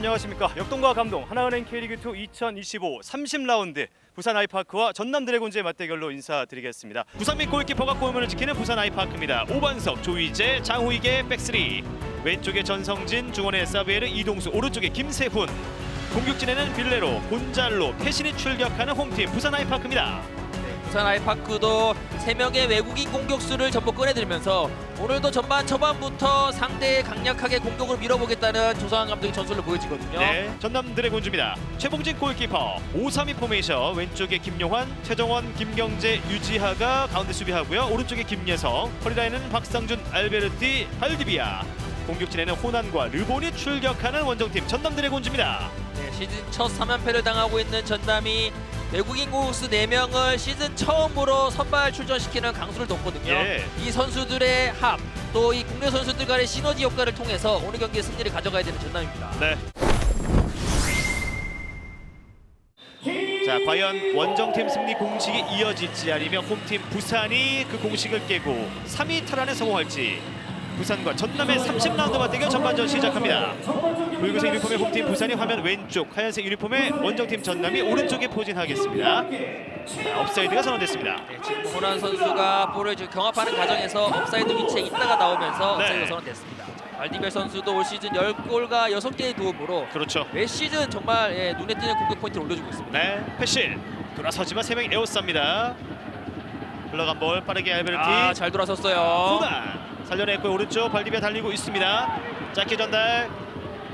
안녕하십니까. 역동과 감동 하나은행 K리그2 2025 30라운드 부산 아이파크와 전남 드래곤즈의 맞대결로 인사드리겠습니다. 부산 및 골키퍼가 골문을 지키는 부산 아이파크입니다. 오반석, 조이재, 장후이계 백스리. 왼쪽에 전성진, 중원에 사비에르, 이동수 오른쪽에 김세훈. 공격진에는 빌레로, 곤잘로, 패신이 출격하는 홈팀 부산 아이파크입니다 부산 아이파크도 3명의 외국인 공격수를 전부 꺼내들면서 오늘도 전반 초반부터 상대에 강력하게 공격을 밀어보겠다는 조상한 감독의 전술을 보여지거든요. 네, 전남 드래곤즈입니다. 최봉진 골키퍼, 5-3-2 포메이션 왼쪽에 김용환, 최정원, 김경재, 유지하가 가운데 수비하고요. 오른쪽에 김예성, 허리라인은 박상준, 알베르티, 발디비아. 공격진에는 호난과 르본이 출격하는 원정팀 전남 드래곤즈입니다. 네, 시즌 첫 3연패를 당하고 있는 전남이 외국인 공격수 4명을 시즌 처음으로 선발 출전시키는 강수를 뒀거든요. 예. 이 선수들의 합, 또 이 국내 선수들 간의 시너지 효과를 통해서 오늘 경기의 승리를 가져가야 되는 전남입니다. 네. 자, 과연 원정팀 승리 공식이 이어질지 아니면 홈팀 부산이 그 공식을 깨고 3위 탈환에 성공할지 부산과 전남의 30라운드 맞대결 전반전 시작합니다. 붉은색 유니폼의 홈팀 부산이 화면 왼쪽, 하얀색 유니폼의 원정팀 전남이 오른쪽에 포진하겠습니다. 자, 업사이드가 선언됐습니다. 네, 지금 호란 선수가 볼을 지금 경합하는 과정에서 업사이드 위치에 있다가 나오면서 네. 업사이드 선언됐습니다. 자, 발디벨 선수도 올 시즌 10골과 6개의 도움으로 그렇죠. 매 시즌 정말 예, 눈에 띄는 공격 포인트를 올려주고 있습니다. 네, 패실 돌아서지만 세 명이 에어쌉니다. 흘러간 볼 빠르게 알베르티. 아, 잘 돌아섰어요. 후반 살려냈고 오른쪽 발디비아 달리고 있습니다. 짧게 전달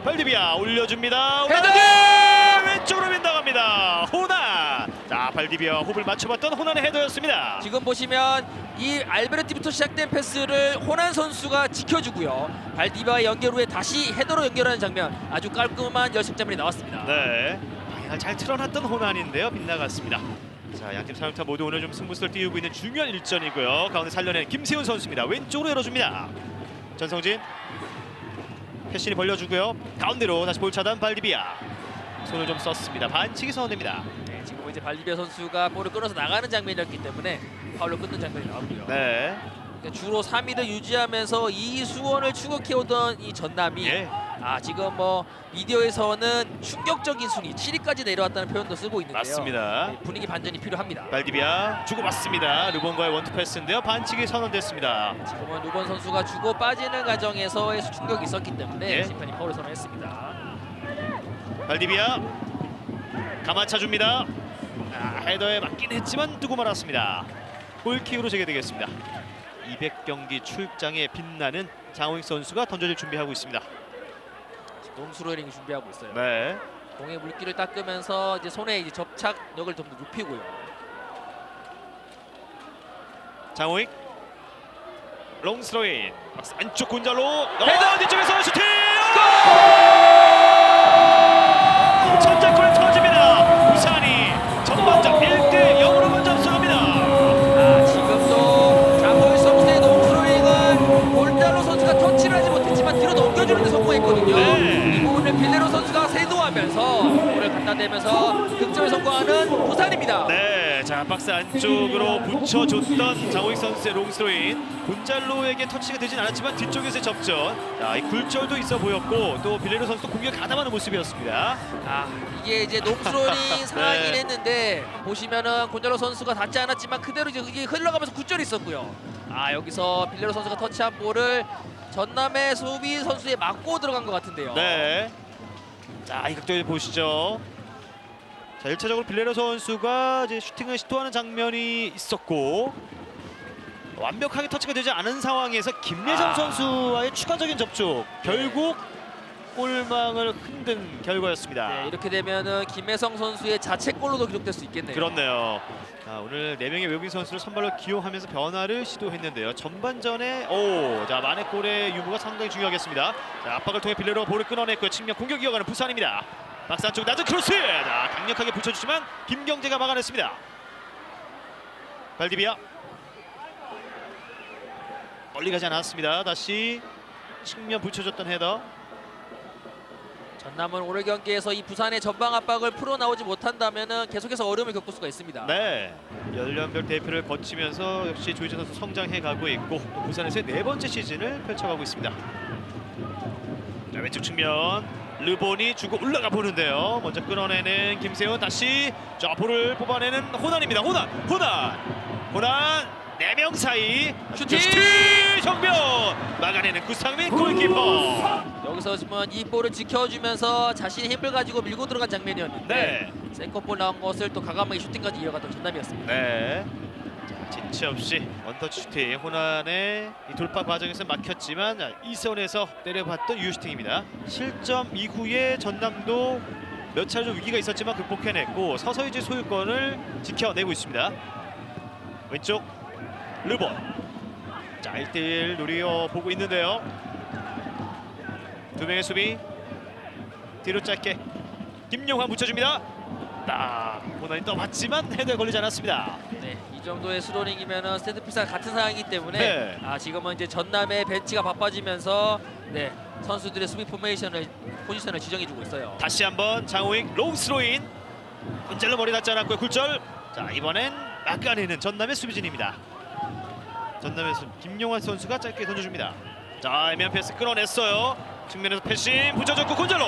발디비아 올려줍니다. 헤더! 왼쪽으로 빗나갑니다. 호난. 자 발디비아 호흡을 맞춰봤던 호난의 헤더였습니다. 지금 보시면 이 알베르티부터 시작된 패스를 호난 선수가 지켜주고요. 발디바의 연결 후에 다시 헤더로 연결하는 장면 아주 깔끔한 연습장면이 나왔습니다. 네, 방향을 잘 틀어놨던 호난인데요. 빗나갔습니다. 자 양팀 사용타 모두 오늘 좀 승부수를 띄우고 있는 중요한 일전이고요. 가운데 살려낸 김세훈 선수입니다. 왼쪽으로 열어줍니다. 전성진 패신이 벌려주고요. 가운데로 다시 볼 차단 발디비아 손을 좀 썼습니다. 반칙이 선언됩니다. 네, 지금 이제 발디베 선수가 볼을 끊어서 나가는 장면이었기 때문에 파울로 끊는 장면이 나오고요. 네, 그러니까 주로 3위를 유지하면서 이 수원을 추격해오던 이 전남이 예, 아 지금 뭐 미디어에서는 충격적인 순위 7위까지 내려왔다는 표현도 쓰고 있는데요. 맞습니다. 네, 분위기 반전이 필요합니다. 발디비아 주고 받습니다. 르본과의 원투 패스인데요. 반칙이 선언됐습니다. 지금은 루번 선수가 주고 빠지는 과정에서의 충격이 있었기 때문에 예. 심판이 파울을 선언했습니다. 발디비아 가마차 줍니다. 아, 헤더에 맞긴 했지만 두고 말았습니다. 골킥으로 재개되겠습니다. 200경기 출장에 빛나는 장호익 선수가 던져질 준비하고 있습니다. 롱스로링 준비하고 있어요. 네, 공의 물기를 닦으면서 이제 손에 이제 접착력을 좀 더 높이고요. 장호익 롱스로인 박스 안쪽 곤잘로 헤더! 어, 뒤쪽에서 슈팅! 첫장골 안쪽으로 붙여줬던 장호익 선수의 롱스로인 곤잘로에게 터치가 되진 않았지만 뒤쪽에서의 접전 자, 이 굴절도 있어 보였고 또 빌레로 선수도 공격 가담하는 모습이었습니다 아, 이게 이제 롱스로링 상황이긴 네. 했는데 보시면은 곤잘로 선수가 닿지 않았지만 그대로 이제 이게 흘러가면서 굴절이 있었고요. 아, 여기서 빌레로 선수가 터치한 볼을 전남의 수비 선수에 맞고 들어간 것 같은데요. 네, 자 이 각도에 보시죠 자 1차적으로 빌레로 선수가 이제 슈팅을 시도하는 장면이 있었고 완벽하게 터치가 되지 않은 상황에서 김예성 아. 선수와의 추가적인 접촉 결국 골망을 흔든 결과였습니다 네, 이렇게 되면은 김혜성 선수의 자책골로도 기록될 수 있겠네요. 그렇네요. 자, 오늘 네 명의 외국인 선수를 선발로 기용하면서 변화를 시도했는데요. 전반전에 오, 자 만회골의 유무가 상당히 중요하겠습니다. 자, 압박을 통해 빌레로 볼을 끊어냈고요. 측면 공격 이어가는 부산입니다. 박스 안쪽 낮은 크로스. 자, 강력하게 붙여주지만 김경재가 막아냈습니다. 발디비아 멀리 가지 않았습니다. 다시 측면 붙여줬던 헤더. 전남은 오늘 경기에서 이 부산의 전방 압박을 풀어 나오지 못한다면은 계속해서 어려움을 겪을 수가 있습니다. 네, 연령별 대표를 거치면서 역시 조희재 선수 성장해 가고 있고 또 부산에서의 네 번째 시즌을 펼쳐가고 있습니다. 자, 왼쪽 측면 르본이 주고 올라가 보는데요. 먼저 끊어내는 김세훈 다시 자 볼을 뽑아내는 호난입니다. 호난, 호난, 호난 네 명 사이 슈팅! 정면 막아내는 구상민 골키퍼. 여기서 지금 이 볼을 지켜주면서 자신의 힘을 가지고 밀고 들어간 장면이었는데 네, 세컨볼 나온 것을 또 과감하게 슈팅까지 이어갔던 전남이었습니다. 네. 자, 지체 없이 원터치 슈팅 호난의 이 돌파 과정에서 막혔지만 자, 이선에서 때려봤던 유슈팅입니다 실점 이후에 전남도 몇 차례 좀 위기가 있었지만 극복해냈고 서서히 이제 소유권을 지켜내고 있습니다. 왼쪽 르본 자 1대1 노려 보고 있는데요. 두 명의 수비 뒤로 짧게 김용환 붙여줍니다. 딱 호난이 떠봤지만 헤드에 걸리지 않았습니다. 네, 이 정도의 스로링이면은 스탠드피스랑 같은 상황이기 때문에 네. 아 지금은 이제 전남의 벤치가 바빠지면서 네 선수들의 수비 포메이션을 포지션을 지정해주고 있어요. 다시 한번 장호익 롱스로인 혼잘로 머리 닿지 않았고요. 굴절. 자 이번엔 막아내는 전남의 수비진입니다. 전남의 수 김용환 선수가 짧게 던져줍니다. 자 애매한 패스 끊어냈어요. 측면에서 패싱 붙여줬고 곤잘로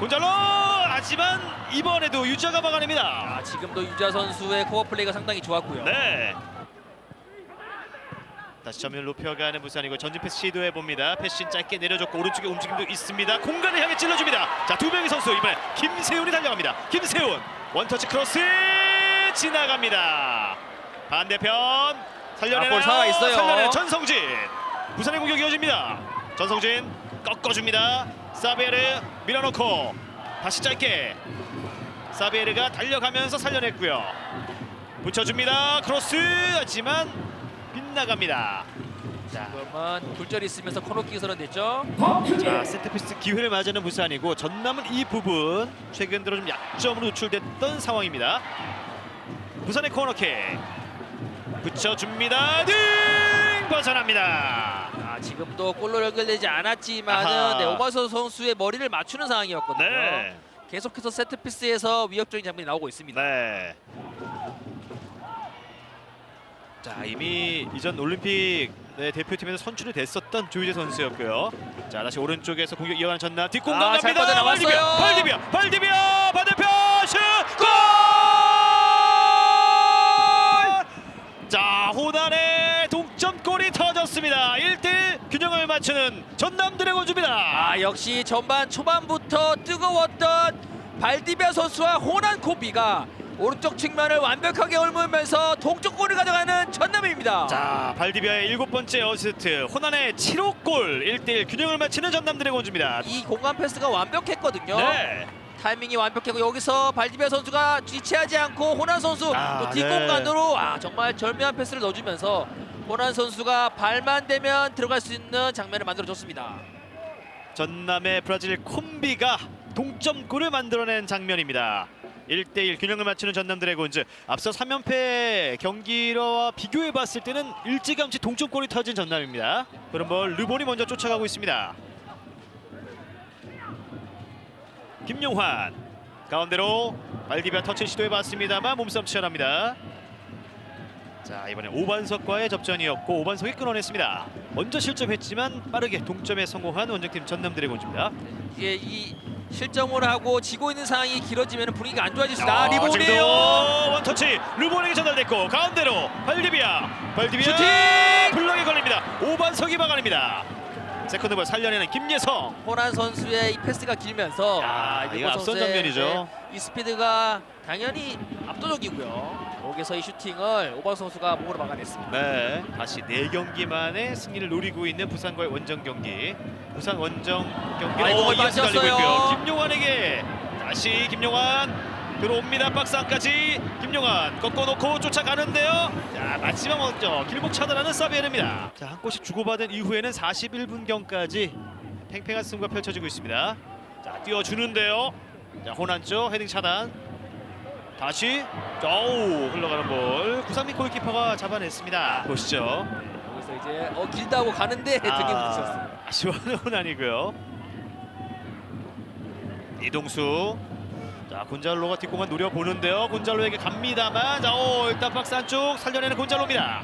곤잘로 하지만 이번에도 유자가 막아냅니다 아 지금도 유자 선수의 코어 플레이가 상당히 좋았고요. 네 다시 점유를 높여가는 부산이고 전진 패스 시도해 봅니다. 패신 짧게 내려줬고 오른쪽에 움직임도 있습니다. 공간을 향해 찔러줍니다. 자 두 명의 선수 이번에 김세훈이 달려갑니다. 김세훈 원터치 크로스 지나갑니다. 반대편 살려내나요? 아, 볼 살아있어요. 살려내는 전성진. 부산의 공격 이어집니다. 전성진 꺾어줍니다. 사베르 밀어넣고 다시 짧게 사베르가 달려가면서 살려냈고요. 붙여줍니다. 크로스 하지만 빗나갑니다. 자, 지금은 굴절이 있으면서 코너킥이 선언됐죠. 자 세트피스 기회를 맞이하는 부산이고 전남은 이 부분 최근 들어 좀 약점으로 노출됐던 상황입니다. 부산의 코너킥 붙여줍니다. 딩 벗어납니다. 아 지금도 골로 연결되지 않았지만은 아하. 네, 오마서 선수의 머리를 맞추는 상황이었거든요. 네, 계속해서 세트피스에서 위협적인 장면이 나오고 있습니다. 네. 자 이미 이전 올림픽 네, 대표팀에서 선출이 됐었던 조희재 선수였고요. 자 다시 오른쪽에서 공격 이어가는 전남 뒷공간 아, 잘 갑니다. 빠져나왔어요. 발디비아, 발디비아, 발디비아 반대편 슛 골! 자 호난의 터졌습니다. 1대1 균형을 맞추는 전남 드래곤즈입니다. 아 역시 전반 초반부터 뜨거웠던 발디비아 선수와 호난 코비가 오른쪽 측면을 완벽하게 옮으면서 동쪽골을 가져가는 전남입니다. 자 발디비아의 일곱 번째 어시스트 호난의 7호 골 1대1 균형을 맞추는 전남 드래곤즈입니다. 이 공간 패스가 완벽했거든요. 네. 타이밍이 완벽했고 여기서 발디비아 선수가 지체하지 않고 호난 선수 아, 또 뒷공간으로 아 정말 절묘한 패스를 넣어주면서 호난 선수가 발만 대면 들어갈 수 있는 장면을 만들어줬습니다. 전남의 브라질 콤비가 동점골을 만들어낸 장면입니다. 1대1 균형을 맞추는 전남 드래곤즈 앞서 3연패 경기와 비교해 봤을 때는 일찌감치 동점골이 터진 전남입니다. 그럼 뭐 르본이 먼저 쫓아가고 있습니다. 김용환 가운데로 발디비아 터치 시도해 봤습니다만 몸싸움 치열합니다. 자 이번에 오반석과의 접전이었고 오반석이 끊어냈습니다. 먼저 실점했지만 빠르게 동점에 성공한 원정팀 전남 드래곤즈입니다. 이게 이 실점을 하고 지고 있는 상황이 길어지면 분위기가 안 좋아질 수 있다. 아, 아, 리본이에요. 원터치 르본에게 전달됐고 가운데로 발디비아 발디비아 슈팅! 블럭에 걸립니다. 오반석이 막아냅니다. 세컨드볼 살려내는 김예성 호란 선수의 이 패스가 길면서 야, 리본 이거 앞선 장면이죠. 네, 이 스피드가 당연히 압도적이고요. 여기서 이 슈팅을 오바 선수가 몸으로 막아냈습니다. 네 다시 네 경기 만에 승리를 노리고 있는 부산과의 원정 경기. 부산 원정 경기 아이고, 어, 이어서 달리고. 있고요. 김용환에게 다시 김용환 들어옵니다. 박스 안까지. 김용환 꺾어놓고 쫓아가는데요. 자 마지막 먼저 길목 차단하는 사비에르입니다. 자 한 골씩 주고받은 이후에는 41분경까지 팽팽한 승부가 펼쳐지고 있습니다. 자 띄워주는데요. 자 호난 쪽 헤딩 차단 다시 어우 흘러가는 볼. 구상민 골키퍼가 잡아냈습니다. 보시죠. 여기서 이제 어 길다고 가는데 등에 부딪혔습니다. 아쉬워하는 아니고요. 이동수. 자 곤잘로가 뒷공간 노려보는데요. 곤잘로에게 갑니다만 자오 일단 박스 안쪽 살려내는 곤잘로입니다.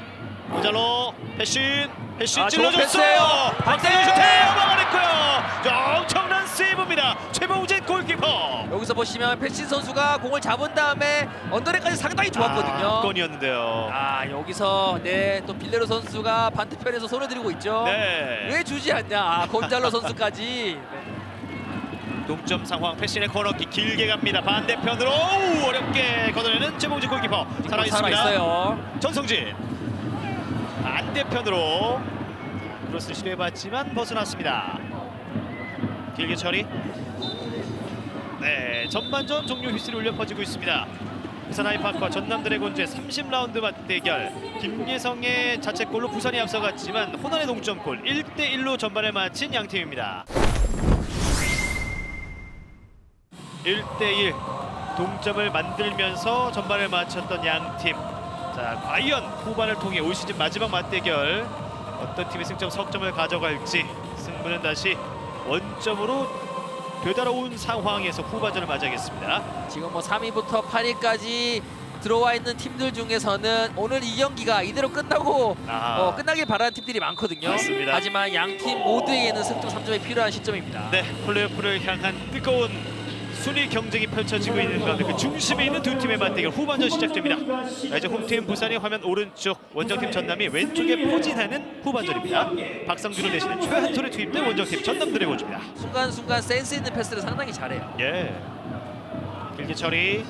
곤잘로 패신 패신 아, 좋은 찔러줬어요. 패스예요. 박세준 박세! 슈팅! 막아냈고요. 자, 엄청난 세이브입니다 최 여기서 보시면 패신 선수가 공을 잡은 다음에 언더레까지 상당히 좋았거든요. 아, 건이었는데요. 아 여기서 네 또 빌레로 선수가 반대편에서 손을 들고 있죠. 네. 왜 주지 않냐? 아, 곤잘로 선수까지. 네. 동점 상황 패신의 코너킥 길게 갑니다. 반대편으로 오, 어렵게 걷어내는 최봉지 골키퍼 살아 있습니다. 살아있어요. 전성진 반대편으로 크로스 시도해봤지만 벗어났습니다. 길게 처리. 네, 전반전 종료 휘슬이 울려 퍼지고 있습니다. 부산 아이파크와 전남 드래곤즈의 30라운드 맞대결 김예성의 자책골로 부산이 앞서갔지만 호난의 동점골 1대1로 전반을 마친 양 팀입니다. 1대1 동점을 만들면서 전반을 마쳤던 양 팀. 자, 과연 후반을 통해 올 시즌 마지막 맞대결 어떤 팀이 승점 석점을 가져갈지 승부는 다시 원점으로 되돌아온 상황에서 후반전을 맞이하겠습니다. 지금 뭐 3위부터 8위까지 들어와 있는 팀들 중에서는 오늘 이 경기가 이대로 끝나고 아. 어, 끝나길 바라는 팀들이 많거든요. 맞습니다. 하지만 양 팀 모두에게는 승점 3점이 필요한 시점입니다. 네, 플레이오프를 향한 뜨거운 순위 경쟁이 펼쳐지고 있는 가운데 그 중심에 있는 두 팀의 맞대결 후반전 시작됩니다. 자, 이제 홈팀 부산이 화면 오른쪽, 원정팀 전남이 왼쪽에 포진하는 후반전입니다. 박성준을 대신해 최한솔이 투입된 원정팀 전남 드래곤즈입니다. 순간순간 센스 있는 패스를 상당히 잘해요. 예. 길게 처리.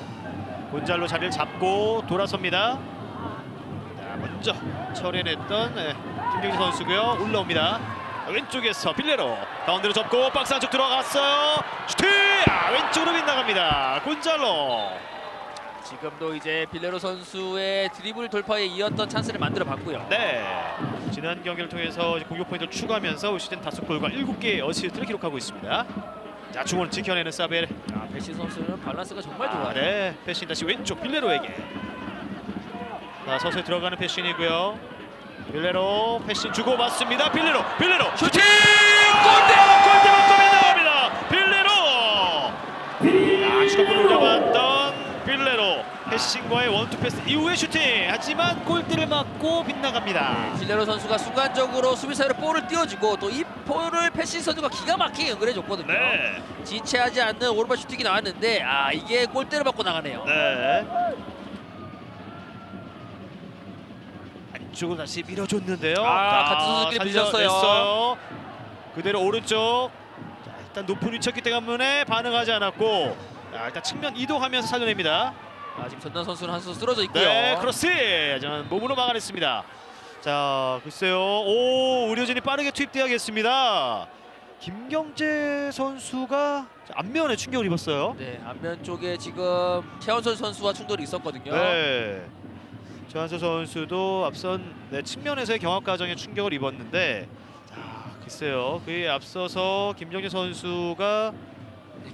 곤잘로 자리를 잡고 돌아섭니다. 자, 먼저 처리했던 예, 김경지 선수고요. 올라옵니다. 왼쪽에서 빌레로 가운데로 접고 박스 안쪽 들어갔어요. 슈팅! 아, 왼쪽으로 빗나갑니다. 곤잘로. 지금도 이제 빌레로 선수의 드리블 돌파에 이었던 찬스를 만들어 봤고요. 네. 지난 경기를 통해서 공격 포인트를 추가하면서 올 시즌 다섯 골과 일곱 개의 어시스트를 기록하고 있습니다. 자, 중원을 지켜내는 사벨. 아, 베시 선수는 밸런스가 정말 좋아요. 아, 네, 패신 다시 왼쪽 빌레로에게. 자, 서서히 들어가는 패신이고요. 빌레로 패신 주고 받습니다. 빌레로, 빌레로 슈팅! 골대! 골대 맞고 나갑니다. 빌레로. 아, 추가골을 올려봤던 패신과의 원투 패스 이후에 슈팅. 하지만 골대를 맞고 빗나갑니다. 빌레로 선수가 순간적으로 수비 사이로 볼을 띄워주고 또 이 볼을 패신 선수가 기가 막히게 연결해 줬거든요. 네, 지체하지 않는 오른발 슈팅이 나왔는데 아 이게 골대를 받고 나가네요. 네. 안쪽으로 다시 밀어줬는데요. 아, 자, 같은 선수끼리 밀렸어요. 살려냈어요. 그대로 오른쪽. 자, 일단 높은 위치였기 때문에 반응하지 않았고 자, 일단 측면 이동하면서 살려냅니다. 아 지금 전남 선수는 한 선수 쓰러져 있고요. 네, 크로스. 하지만 몸으로 막아냈습니다. 자, 글쎄요. 오, 의료진이 빠르게 투입돼야겠습니다. 김경재 선수가 앞면에 충격을 입었어요. 네, 앞면 쪽에 지금 최원선 선수와 충돌이 있었거든요. 네. 조한수 선수도 앞선 네, 측면에서의 경합 과정에 충격을 입었는데 자, 글쎄요. 그에 앞서서 김정재 선수가 네,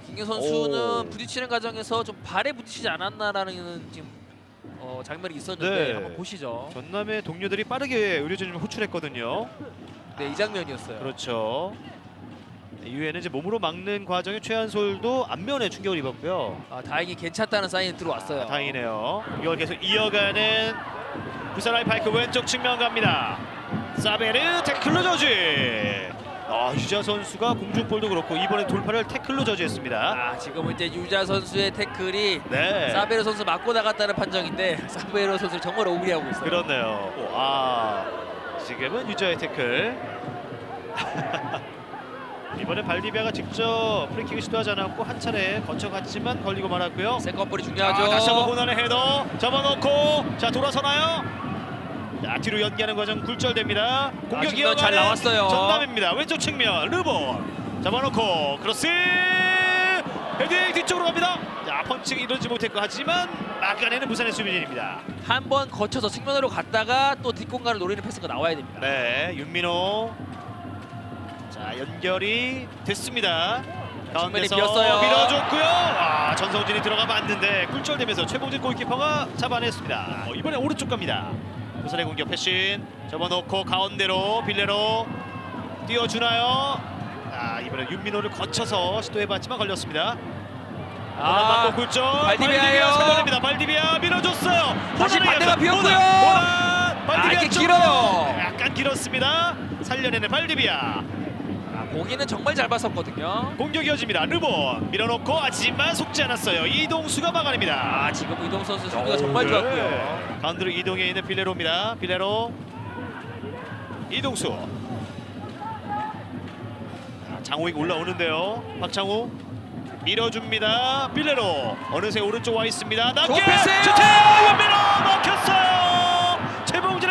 김경 선수는 오. 부딪히는 과정에서 좀 발에 부딪히지 않았나라는 지금 어, 장면이 있었는데 네. 한번 보시죠. 전남의 동료들이 빠르게 의료진을 호출했거든요. 네, 이 장면이었어요. 그렇죠. 네, 이후에는 이제 몸으로 막는 과정에 최한솔도 앞면에 충격을 입었고요. 아, 다행히 괜찮다는 사인이 들어왔어요. 아, 다행이네요. 이걸 계속 이어가는 부산 아이파이크 왼쪽 측면 갑니다. 사베르 태클로 저지. 아, 유자 선수가 공중볼도 그렇고 이번에 돌파를 태클로 저지했습니다. 아, 지금은 이제 유자 선수의 태클이 네. 사베로 선수 맞고 나갔다는 판정인데 사베로 선수 정말 억울해하고 있어요. 그렇네요. 오, 아, 지금은 유자의 태클. 이번에 발디비아가 직접 프리킥을 시도하지 않았고 한 차례 거쳐갔지만 걸리고 말았고요. 세컨볼이 자, 중요하죠. 다시 한번 고난의 헤더 잡아놓고 자 돌아서나요? 자 뒤로 연기하는 과정 굴절됩니다. 공격 측면 잘 이어가는 나왔어요. 전남입니다. 왼쪽 측면 르본 잡아놓고 크로스 헤딩 뒤쪽으로 갑니다. 자 펀칭이 이루지 못했고 하지만 막아내는 부산의 수비진입니다. 한 번 거쳐서 측면으로 갔다가 또 뒷공간을 노리는 패스가 나와야 됩니다. 네 윤민호 자 연결이 됐습니다. 가운데서 비었어요. 밀어줬고요. 아 전성진이 들어가 맞는데 굴절되면서 최봉진 골키퍼가 잡아냈습니다. 어, 이번에 오른쪽 갑니다. 부산의 공격 패신 접어놓고 가운데로 빌레로 띄워주나요? 아 이번에 윤민호를 거쳐서 시도해봤지만 걸렸습니다. 아, 굴절. 발디비아예요. 잡아냅니다. 발디비아 밀어줬어요. 다시 반대가. 비었고요. 호날. 발디비아 아. 길어요. 약간 길었습니다. 살려내는 발디비아. 아, 보기는 정말 잘 봤었거든요. 공격 이어집니다. 르본 밀어놓고 하지만 속지 않았어요. 이동수가 막아냅니다. 아 지금 이동 선수 수비가 정말 좋았고요. 네. 가운데로 이동해 있는 빌레로입니다. 빌레로 이동수. 자, 장호익 올라오는데요. 박창호 밀어줍니다. 빌레로 어느새 오른쪽 와 있습니다. 남게 좋은 패스! 슈팅 윤민호 먹혔어요.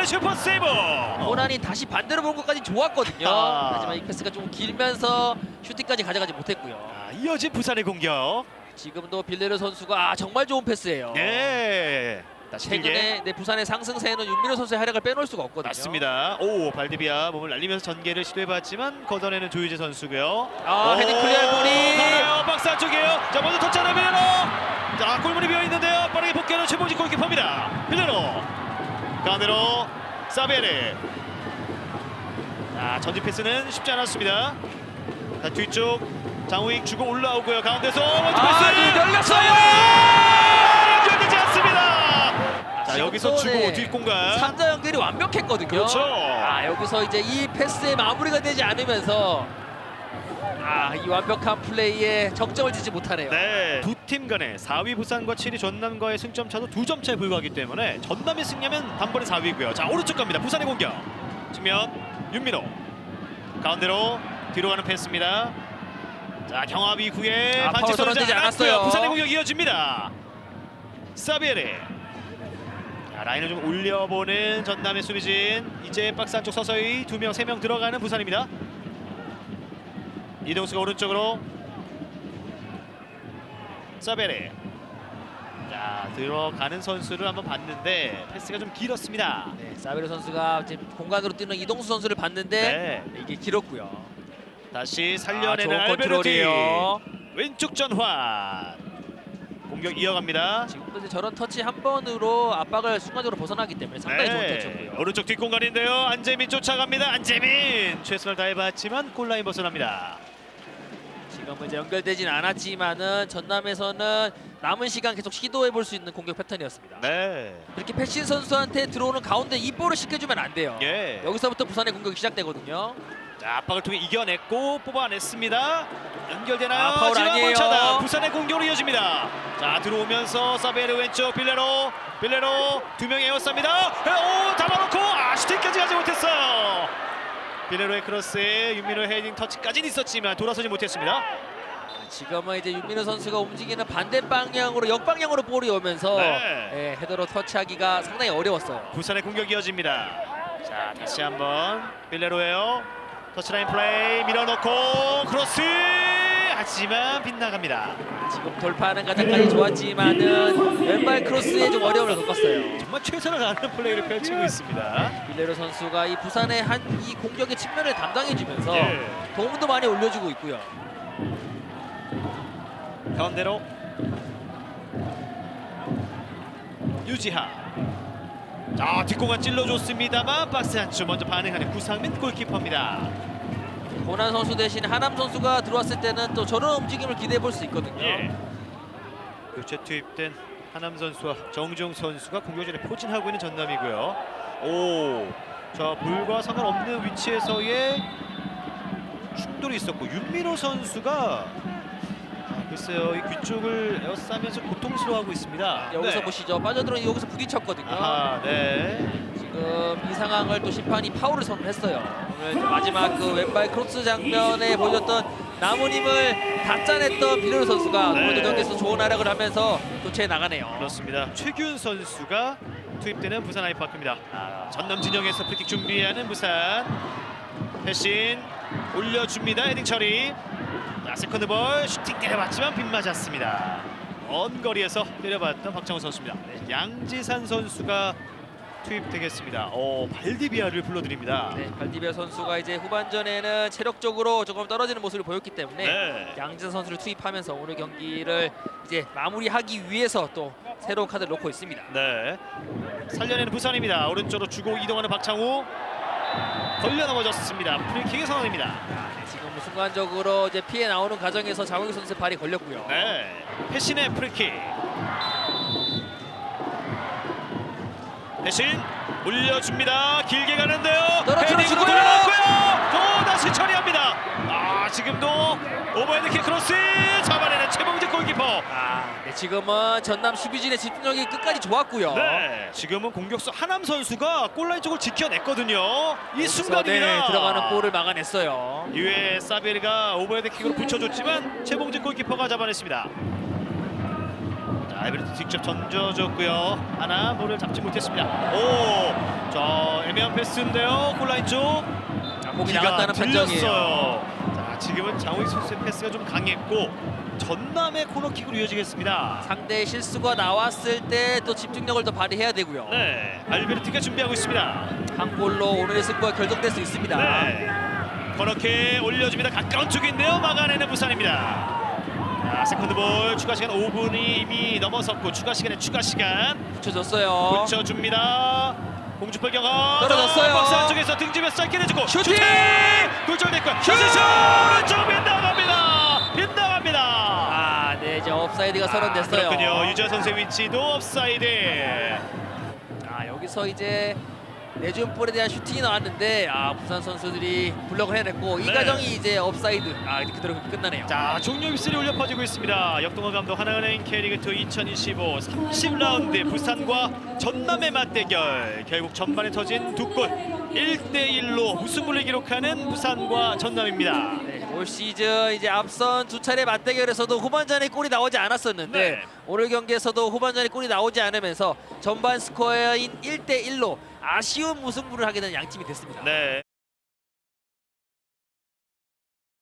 슈퍼 세이브. 호난이 다시 반대로 본 것까지 좋았거든요. 아. 하지만 이 패스가 좀 길면서 슈팅까지 가져가지 못했고요. 아, 이어진 부산의 공격. 지금도 빌레르 선수가 아, 정말 좋은 패스예요. 네. 다시 길게. 최근에 네, 부산의 상승세에는 윤민호 선수의 활약을 빼놓을 수가 없거든요. 맞습니다. 오 발디비아 몸을 날리면서 전개를 시도해봤지만 걷어내는 조유재 선수고요. 아, 오, 헤딩 클리어할 볼이. 가나요? 박스 안쪽이에요. 자 먼저 터치하는 빌레로. 자 골문이 비어 있는데요. 빠르게 복귀하는 최봉진 골키퍼입니다. 빌레로 가운데로 사베르. 자 전진 패스는 쉽지 않았습니다. 자 뒤쪽 장우익 주고 올라오고요. 가운데서 먼저 패스. 아, 네, 열렸어요. 연결되지 않습니다. 자 여기서 주고 네. 뒷공간. 삼자 연결이 완벽했거든요. 그렇죠. 아 여기서 이제 이 패스에 마무리가 되지 않으면서 아 이 완벽한 플레이에 적점을 짓지 못하네요. 네. 두 팀 간에 4위 부산과 7위 전남과의 승점 차도 두점 차에 불과하기 때문에 전남이 승리하면 단번에 4위고요. 자 오른쪽 갑니다. 부산의 공격. 측면 윤민호. 가운데로 뒤로 가는 패스입니다. 자 경합 이후에 아, 반칙 선언되지 않았고요. 않았어요. 부산의 공격 이어집니다. 사비에레. 자, 라인을 좀 올려보는 전남의 수비진. 이제 박스 안쪽 서서히 두 명, 세 명 들어가는 부산입니다. 이동수가 오른쪽으로 사베레. 자 들어가는 선수를 한번 봤는데 패스가 좀 길었습니다. 네, 사베르 선수가 지금 공간으로 뛰는 이동수 선수를 봤는데 네. 이게 길었고요. 다시 아, 살려내는 좋은 알베르티. 컨트롤이에요. 왼쪽 전환. 공격 이어갑니다. 지금도 이제 저런 터치 한 번으로 압박을 순간적으로 벗어나기 때문에 상당히 좋은 터치고요. 오른쪽 뒷공간인데요. 안재민 쫓아갑니다. 안재민! 최선을 다해봤지만 골라인 벗어납니다 지금은 이제 연결되진 않았지만은 전남에서는 남은 시간 계속 시도해 볼 수 있는 공격 패턴이었습니다. 네 그렇게 패신 선수한테 들어오는 가운데 이 볼을 시켜주면 안 돼요. 예. 여기서부터 부산의 공격이 시작되거든요. 자 압박을 통해 이겨냈고 뽑아냈습니다. 연결되나요? 아, 파울 하지만 아니에요. 차다 부산의 공격으로 이어집니다. 자 들어오면서 사베르 왼쪽 빌레로 빌레로 두 명의 에어쌉니다. 오 빌레로의 크로스에 윤민호의 헤딩 터치까지는 있었지만 돌아서지 못했습니다. 지금은 이제 윤민호 선수가 움직이는 반대 방향으로 역방향으로 볼이 오면서 네. 예, 헤더로 터치하기가 상당히 어려웠어요. 부산의 공격 이어집니다. 자 다시 한번 빌레로예요. 터치라인 플레이 밀어넣고 크로스 하지만 빗나갑니다. 지금 돌파하는 가닥까지 좋았지만은 왼발 크로스에 좀 어려움을 겪었어요. 정말 최선을 다하는 플레이를 펼치고 있습니다. 빌레로 선수가 이 부산의 한 이 공격의 측면을 담당해주면서 예. 도움도 많이 올려주고 있고요. 가운데로 유지하 자 뒷공간 찔러줬습니다만 박스 안쪽 먼저 반응하는 구상민 골키퍼입니다 고난 선수 대신 하남 선수가 들어왔을 때는 또 저런 움직임을 기대해 볼 수 있거든요. 예. 교체 투입된 하남 선수와 정종 선수가 공격전에 포진하고 있는 전남이고요 오 자 볼과 상관없는 위치에서의 충돌이 있었고 윤민호 선수가 아, 글쎄요 이 귀 쪽을 에어싸면서 고통스러워하고 있습니다 여기서 네. 보시죠. 빠져들어 여기서 부딪혔거든요. 아하, 네. 지금 이 상황을 또 심판이 파울을 선언했어요. 오늘 마지막 그 왼발 크로스 장면에 보여줬던 힘을 다 짜냈던 비르르 선수가 네. 오늘도 경기에서 좋은 활약을 하면서 교체해 나가네요. 그렇습니다. 최균 선수가 투입되는 부산 아이파크입니다. 아, 전남 진영에서 프리킥 준비하는 부산. 패신 올려줍니다. 헤딩 처리. 자, 세컨드 볼 슈팅 때려봤지만 빗 맞았습니다. 먼 거리에서 때려봤던 박정우 선수입니다. 네, 양지산 선수가 투입되겠습니다. 어, 발디비아를 불러드립니다. 네, 발디비아 선수가 이제 후반전에는 체력적으로 조금 떨어지는 모습을 보였기 때문에 네. 양진 선수를 투입하면서 오늘 경기를 이제 마무리하기 위해서 또 새로운 카드를 놓고 있습니다. 네. 살려내는 부산입니다. 오른쪽으로 주고 이동하는 박창우. 걸려 넘어졌습니다. 프리킥의 상황입니다. 지금 순간적으로 이제 피해 나오는 과정에서 장훈 선수의 발이 걸렸고요. 네. 패신의 프리킥. 패신 올려줍니다. 길게 가는데요. 헤딩으로. 돌아갔고요. 또 다시 처리합니다. 아, 지금도 오버헤드 킥 크로스 잡아내는 최봉재 골키퍼. 아, 네, 지금은 전남 수비진의 집중력이 끝까지 좋았고요. 네, 지금은 공격수 하남 선수가 골라인 쪽을 지켜냈거든요. 이 순간입니다. 네, 들어가는 볼을 막아냈어요. 이후에 사베르가 오버헤드 킥으로 붙여줬지만 최봉재 골키퍼가 잡아냈습니다. 자, 에베르트 직접 던져줬고요. 하나 볼을 잡지 못했습니다. 오, 저 애매한 패스인데요. 골라인 쪽. 자, 공이 나갔다는 판정이에요. 자, 지금은 장호익 선수의 패스가 좀 강했고 전남의 코너킥으로 이어지겠습니다. 상대의 실수가 나왔을 때 또 집중력을 더 발휘해야 되고요. 네, 알베르티가 준비하고 있습니다. 한 골로 오늘의 승부가 결정될 수 있습니다. 네. 코너킥 올려줍니다. 가까운 있네요. 막아내는 부산입니다. 자, 세컨드 볼 추가 시간 5분이 이미 넘어섰고 추가 시간에 추가 시간 붙여줬어요. 붙여줍니다. 공주벌 경험 떨어졌어요. 박스 안쪽에서 등지면서 짧게 내주고 슈팅! 골절됐고! 슈팅 오른쪽 빗나갑니다. 빗나갑니다. 아, 네, 이제 업사이드가 선언됐어요. 그렇군요. 유재 선수의 위치도 업사이드. 아, 여기서 이제 내준 볼에 대한 슈팅이 나왔는데 아, 부산 선수들이 블럭을 해냈고 이 네. 과정이 이제 업사이드. 아, 들어 끝나네요. 자, 종료 휩쓸이 올려 퍼지고 있습니다. 역동원 감독 하나은행 K리그2 2025 30라운드 부산과 전남의 맞대결. 결국 전반에 터진 두 골 1대1로 우승골을 기록하는 부산과 전남입니다. 네, 올 시즌 이제 앞선 두 차례 맞대결에서도 후반전에 골이 나오지 않았었는데 네. 오늘 경기에서도 후반전에 골이 나오지 않으면서 전반 스코어인 1대 1로 아쉬운 무승부를 하게 된 양팀이 됐습니다. 네.